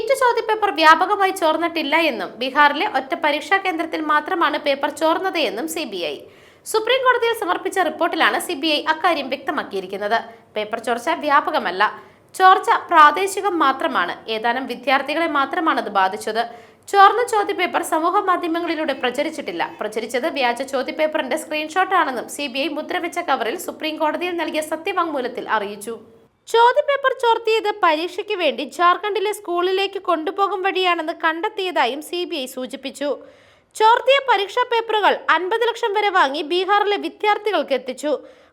NEET ചോദ്യപേപ്പർ വ്യാപകമായി ചോർന്നിട്ടില്ല എന്നും ബീഹാറിലെ ഒറ്റ പരീക്ഷാ കേന്ദ്രത്തിൽ മാത്രമാണ് പേപ്പർ ചോർന്നത് എന്നും സി ബി ഐ. സുപ്രീം കോടതിയിൽ സമർപ്പിച്ച റിപ്പോർട്ടിലാണ് സി ബി ഐ അക്കാര്യം വ്യക്തമാക്കിയിരിക്കുന്നത്. പേപ്പർ ചോർച്ച വ്യാപകമല്ല. ചോർച്ച പ്രാദേശികം മാത്രമാണ്. ഏതാനും വിദ്യാർത്ഥികളെ മാത്രമാണ് അത് ബാധിച്ചത്. ചോർന്ന ചോദ്യപേപ്പർ സമൂഹ മാധ്യമങ്ങളിലൂടെ പ്രചരിച്ചിട്ടില്ല. പ്രചരിച്ചത് വ്യാജ ചോദ്യപേപ്പറിന്റെ സ്ക്രീൻഷോട്ടാണെന്നും സി ബി ഐ മുദ്രവെച്ച കവറിൽ സുപ്രീം കോടതിയിൽ നൽകിയ സത്യവാങ്മൂലത്തിൽ അറിയിച്ചു. ചോദ്യപേപ്പർ ചോർത്തിയത് പരീക്ഷയ്ക്ക് വേണ്ടി ജാർഖണ്ഡിലെ സ്കൂളിലേക്ക് കൊണ്ടുപോകും വഴിയാണെന്ന് കണ്ടെത്തിയതായും സി സൂചിപ്പിച്ചു. ചോർത്തിയ പരീക്ഷാ പേപ്പറുകൾ അൻപത് ലക്ഷം വരെ വാങ്ങി ബീഹാറിലെ വിദ്യാർത്ഥികൾക്ക് എത്തിച്ചു.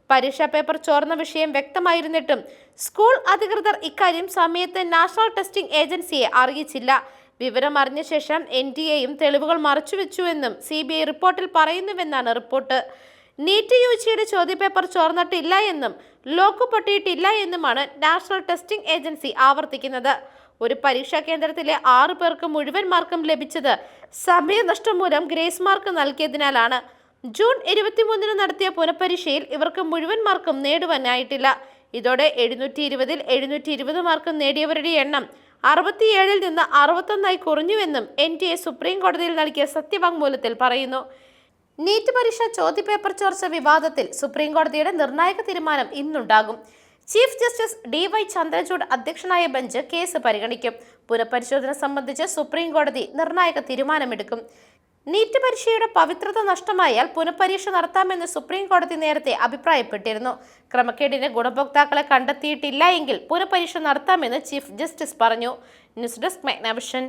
പരീക്ഷാ പേപ്പർ ചോർന്ന വിഷയം വ്യക്തമായിരുന്നിട്ടും സ്കൂൾ അധികൃതർ ഇക്കാര്യം സമയത്ത് നാഷണൽ ടെസ്റ്റിംഗ് ഏജൻസിയെ അറിയിച്ചില്ല. വിവരം അറിഞ്ഞ ശേഷം എൻ ഡി എയും തെളിവുകൾ മറച്ചുവെച്ചുവെന്നും സി ബി ഐ റിപ്പോർട്ടിൽ പറയുന്നുവെന്നാണ് റിപ്പോർട്ട്. നീറ്റ് യു ജിയുടെ ചോദ്യപേപ്പർ ചോർന്നിട്ടില്ല എന്നും ലോക്ക് പൊട്ടിയിട്ടില്ല എന്നുമാണ് നാഷണൽ ടെസ്റ്റിംഗ് ഏജൻസി ആവർത്തിക്കുന്നത്. ഒരു പരീക്ഷാ കേന്ദ്രത്തിലെ ആറു പേർക്ക് മുഴുവൻ മാർക്കും ലഭിച്ചത് സമയനഷ്ടം മൂലം ഗ്രേസ് മാർക്ക് നൽകിയതിനാലാണ്. ജൂൺ ഇരുപത്തിമൂന്നിന് നടത്തിയ പുനഃപരീക്ഷയിൽ ഇവർക്ക് മുഴുവൻ മാർക്കും നേടുവാനായിട്ടില്ല. ഇതോടെ എഴുന്നൂറ്റി ഇരുപതിൽ എഴുന്നൂറ്റി ഇരുപത് മാർക്കും നേടിയവരുടെ എണ്ണം അറുപത്തിയേഴിൽ നിന്ന് അറുപത്തൊന്നായി കുറഞ്ഞുവെന്നും എൻ ടി എ സുപ്രീം കോടതിയിൽ നൽകിയ സത്യവാങ്മൂലത്തിൽ പറയുന്നു. നീറ്റ് പരീക്ഷ ചോദ്യപേപ്പർ ചോർച്ച വിവാദത്തിൽ സുപ്രീം കോടതിയുടെ നിർണായക തീരുമാനം ഇന്നുണ്ടാകും. Chief justice D Y Chandrachud അധ്യക്ഷനായ ബെഞ്ച് കേസ് പരിഗണിക്കും. പുനഃപരിശോധന സംബന്ധിച്ച് സുപ്രീം കോടതി നിർണായക തീരുമാനമെടുക്കും. നീറ്റ് പരീക്ഷയുടെ പവിത്രത നഷ്ടമായാൽ പുനഃപരീക്ഷ നടത്താമെന്ന് സുപ്രീം കോടതി നേരത്തെ അഭിപ്രായപ്പെട്ടിരുന്നു. ക്രമക്കേടിന് ഗുണഭോക്താക്കളെ കണ്ടെത്തിയിട്ടില്ല എങ്കിൽ പുനഃപരീക്ഷ നടത്താമെന്ന് ചീഫ് ജസ്റ്റിസ് പറഞ്ഞു. News desk മെഗ്നാവിഷൻ